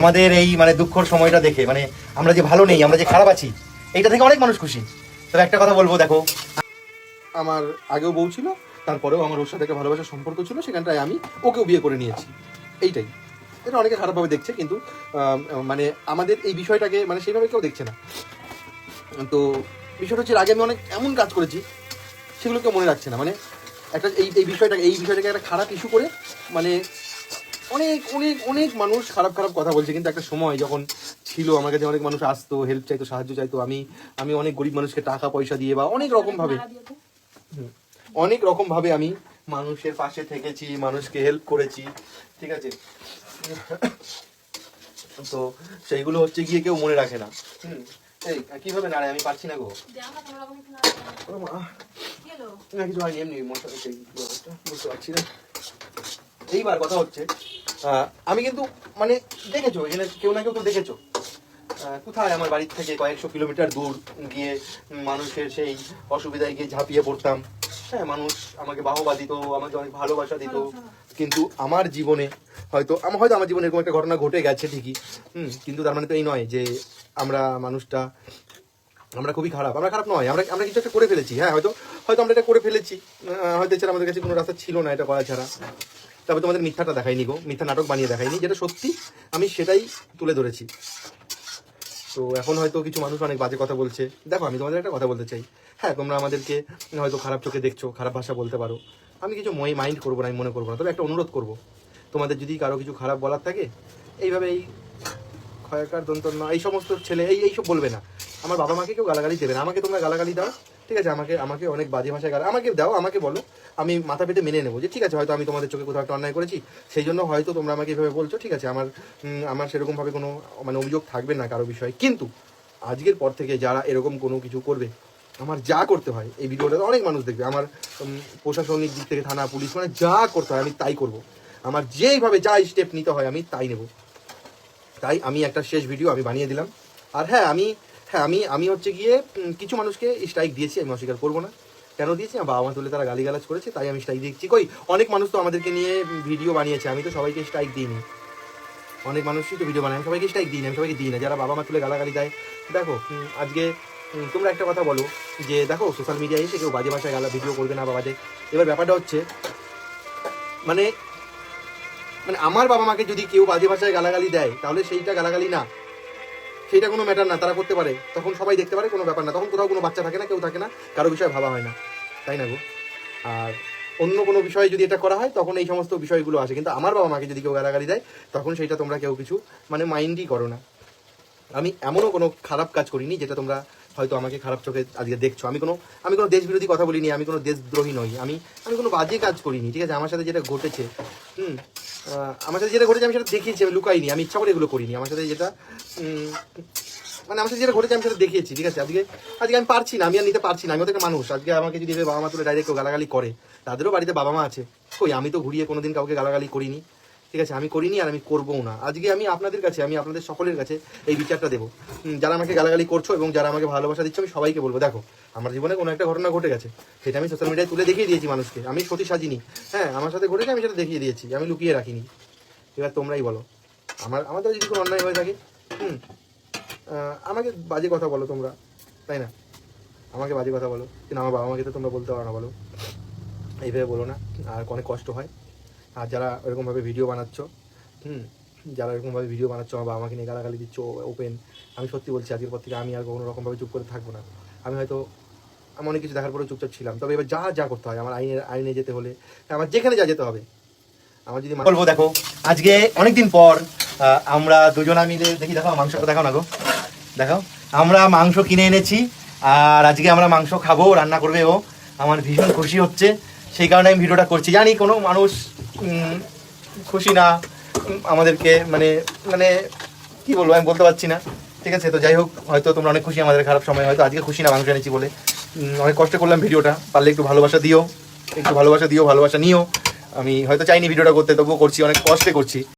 আমাদের এই মানে দুঃখর সময়টা দেখে মানে আমরা যে ভালো নেই, আমরা যে খারাপ আছি, এইটা থেকে অনেক মানুষ খুশি। তবে একটা কথা বলব, দেখো, আমার আগেও বউ ছিল, তারপরেও আমার ওর সাথে একটা ভালোবাসার সম্পর্ক ছিল, সেখানটায় আমি ওকেও বিয়ে করে নিয়েছি। এইটাই। এটা অনেকে খারাপভাবে দেখছে, কিন্তু মানে আমাদের এই বিষয়টাকে মানে সেইভাবে কেউ দেখছে না। তো, বিষয়টা হচ্ছে, আগে আমি অনেক এমন কাজ করেছি, সেগুলো কেউ মনে রাখছে না। মানে একটা, এই এই বিষয়টাকে এই বিষয়টাকে একটা খারাপ ইস্যু করে মানে অনেক অনেক অনেক মানুষ খারাপ খারাপ কথা বলছে কিন্তু একটা সময় যখন ছিল আমার কাছে অনেক মানুষ আসতো হেল্প চাইতো সাহায্য চাইতো আমি আমি অনেক গরিব মানুষকে টাকা পয়সা দিয়ে বা অনেক রকম ভাবে। অনেক রকম ভাবে আমি মানুষের পাশে থেকেছি মানুষকে হেল্প করেছি ঠিক আছে? তো সেইগুলো হচ্ছে গিয়ে কেউ মনে রাখে না। হুম, এই কীভাবে নাড়ায় আমি পারছি না গো। না কিছু হয়নি এমনি বুঝতে পারছি না। এইবার কথা হচ্ছে আমি কিন্তু মানে দেখেছ এখানে কেউ না কেউ তো দেখেছ। কোথায় আমার বাড়ির থেকে কয়েকশো কিলোমিটার দূর গিয়ে মানুষের সেই অসুবিধায় গিয়ে ঝাঁপিয়ে পড়তাম। হ্যাঁ মানুষ আমাকে বাহবা দিত আমাকে অনেক ভালোবাসা দিত। কিন্তু আমার জীবনে হয়তো আমার হয়তো আমার জীবনে এরকম একটা ঘটনা ঘটে গেছে ঠিকই। হুম কিন্তু তার মানে তো এই নয় যে আমরা মানুষটা আমরা খুবই খারাপ। আমরা খারাপ নয় আমরা আমরা কিছু একটা করে ফেলেছি। হ্যাঁ হয়তো হয়তো আমরা এটা করে ফেলেছি। হয়তো এছাড়া আমাদের কাছে কোনো রাস্তা ছিল না এটা করা ছাড়া। তবে তোমাদের মিথ্যাটা দেখাইনি গো, মিথ্যা নাটক বানিয়ে দেখাইনি, যেটা সত্যি আমি সেটাই তুলে ধরেছি। তো এখন হয়তো কিছু মানুষ অনেক বাজে কথা বলছে। দেখো, আমি তোমাদের একটা কথা বলতে চাই। হ্যাঁ তোমরা আমাদেরকে হয়তো খারাপ চোখে দেখছ, খারাপ ভাষা বলতে পারো। আমি কিছু মই মাইন্ড করব না, আমি মনে করব না। তবে একটা অনুরোধ করব, তোমাদের যদি কারও কিছু খারাপ বলার থাকে, এইভাবে এই ক্ষয়কার দন্তন্য এই সমস্ত ছেলে, এই এইসব বলবে না। আমার বাবা মাকে কেউ গালাগালি দেবে না। আমাকে তোমরা গালাগালি দাও। ঠিক আছে, আমাকে আমাকে অনেক বাজে ভাষায় গালা আমাকে দাও, আমাকে বলো। আমি মাথা পেতে মেনে নেব যে, ঠিক আছে, হয়তো আমি তোমাদের চোখে কোথাও একটা অন্যায় করেছি, সেই জন্য হয়তো তোমরা আমাকে এভাবে বলছো, ঠিক আছে, আমার আমার সেরকমভাবে কোনো মানে অভিযোগ থাকবে না কারও বিষয়ে। কিন্তু আজকের পর থেকে যারা এরকম কোনো কিছু করবে, আমার যা করতে হয়, এই ভিডিওটা অনেক মানুষ দেখবে। আমার প্রশাসনিক দিক থেকে, থানা, পুলিশ মানে যা করতে হয় আমি তাই করব। আমার যেইভাবে যা স্টেপ নিতে হয় আমি তাই নেব। তাই আমি একটা শেষ ভিডিও আমি বানিয়ে দিলাম। আর হ্যাঁ আমি হ্যাঁ আমি আমি হচ্ছে গিয়ে কিছু মানুষকে স্ট্রাইক দিয়েছি, আমি অস্বীকার করব না। কেন দিয়েছি? আমার বাবা মা তুলে তারা গালিগালাজ করেছে, তাই আমি স্ট্রাইক দিচ্ছি। কই, অনেক মানুষ তো আমাদেরকে নিয়ে ভিডিও বানিয়েছে, আমি তো সবাইকে স্ট্রাইক দিইনি। অনেক মানুষই তো ভিডিও বানায়, আমি সবাইকে স্ট্রাইক দিই না আমি সবাইকে দিই না, যারা বাবা মা তুলে গালাগালি দেয়। দেখো আজকে তোমরা একটা কথা বলো, যে দেখো সোশ্যাল মিডিয়ায় এসে কেউ বাজে ভাষায় গালা ভিডিও করবে না বা বাজে। এবার ব্যাপারটা হচ্ছে মানে মানে আমার বাবা মাকে যদি কেউ বাজে ভাষায় গালাগালি দেয়, তাহলে সেইটা গালাগালি না। সেইটা কোনো ম্যাটার না, তারা করতে পারে। তখন সবাই দেখতে পারে কোনো ব্যাপার না। তখন কোথাও কোনো বাচ্চা থাকে না, কেউ থাকে না, কারও বিষয়ে ভাবা হয় না। তাই না গো? আর অন্য কোনো বিষয়ে যদি এটা করা হয়, তখন এই সমস্ত বিষয়গুলো আসে। কিন্তু আমার বাবা মাকে যদি কেউ গালাগালি দেয়, তখন সেইটা তোমরা কেউ কিছু মানে মাইন্ডই করো না। আমি এমনও কোনো খারাপ কাজ করিনি, যেটা তোমরা হয়তো আমাকে খারাপ চোখে আজকে দেখছ। আমি কোনো আমি কোনো দেশ বিরোধী কথা বলিনি, আমি কোনো দেশদ্রোহী নই। আমি আমি কোনো বাজে কাজ করিনি, ঠিক আছে? আমার সাথে যেটা ঘটেছে, হুম আমার সাথে যেটা ঘটেছে, আমি সেটা দেখিয়েছি, আমি লুকাইনি, আমি ইচ্ছা করে এগুলো করিনি। আমার সাথে যেটা মানে আমার সাথে যেটা ঘটেছে, আমি সেটা দেখিয়েছি, ঠিক আছে? আজকে আজকে আমি পারছি না, আমি আর নিতে পারছি না, আমি ওদের মানুষ। আজকে আমাকে যদি বাবা মা তুলে ডাইরেক্ট কেউ গালাগালি করে, তাদেরও বাড়িতে বাবা মা আছে। কই, আমি তো ঘুরিয়ে কোনোদিন কাউকে গালাগালি করিনি। ঠিক আছে, আমি করিনি আর আমি করবও না। আজকে আমি আপনাদের কাছে, আমি আপনাদের সকলের কাছে এই বিচারটা দেবো। যারা আমাকে গালাগালি করছ এবং যারা আমাকে ভালোবাসা দিচ্ছ, আমি সবাইকে বলব, দেখো, আমার জীবনে কোনো একটা ঘটনা ঘটে গেছে। সেটা আমি সোশ্যাল মিডিয়ায় তুলে দেখিয়ে দিয়েছি মানুষকে। আমি সতী সাজিনি। হ্যাঁ আমার সাথে ঘটেছে, আমি সেটা দেখিয়ে দিয়েছি। আমি লুকিয়ে রাখিনি। এবার তোমরাই বলো, আমার, আমাদের যদি কোনো অন্যায় হয়ে থাকে, হুম আমাকে বাজে কথা বলো তোমরা, তাই না? আমাকে বাজে কথা বলো। কিন্তু আমার বাবা মাকে তো তোমরা বলতে পারো না, বলো। এইভাবে বলো না, আর অনেক কষ্ট হয়। আর যারা এরকমভাবে ভিডিও বানাচ্ছ, হুম, যারা এরকমভাবে ভিডিও বানাচ্ছ, আমার বাবা মাকে নিয়ে গালাগালি দিচ্ছ ওপেন আমি সত্যি বলছি, আজকের পর থেকে আমি আর কোনো রকমভাবে চুপ করে থাকব না। আমি হয়তো আমি অনেক কিছু দেখার পরে চুপচাপ ছিলাম। তবে এবার যা যা করতে হয়, আমার আইনে আইনে যেতে হলে, আমার যেখানে যা যেতে হবে। আমার যদি বলব, দেখো, আজকে অনেকদিন পর আমরা দুজনা মিলে, দেখি দেখো মাংসটা দেখাও না গো। দেখাও। আমরা মাংস কিনে এনেছি, আর আজকে আমরা মাংস খাব, রান্না করবে ও। আমার ভীষণ খুশি হচ্ছে, সেই কারণে আমি ভিডিওটা করছি। জানি কোনো মানুষ খুশি না আমাদেরকে মানে মানে কি বলব, আমি বলতে পারছি না। ঠিক আছে, তো যাই হোক, হয়তো তোমরা অনেক খুশি, আমাদের খারাপ সময়, হয়তো আজকে খুশি না, মাংস এনেছি বলে। অনেক কষ্ট করলাম ভিডিওটা, পারলে একটু ভালোবাসা দিও, একটু ভালোবাসা দিও, ভালোবাসা নিও। আমি হয়তো চাইনি ভিডিওটা করতে, তবুও করছি, অনেক কষ্টে করছি।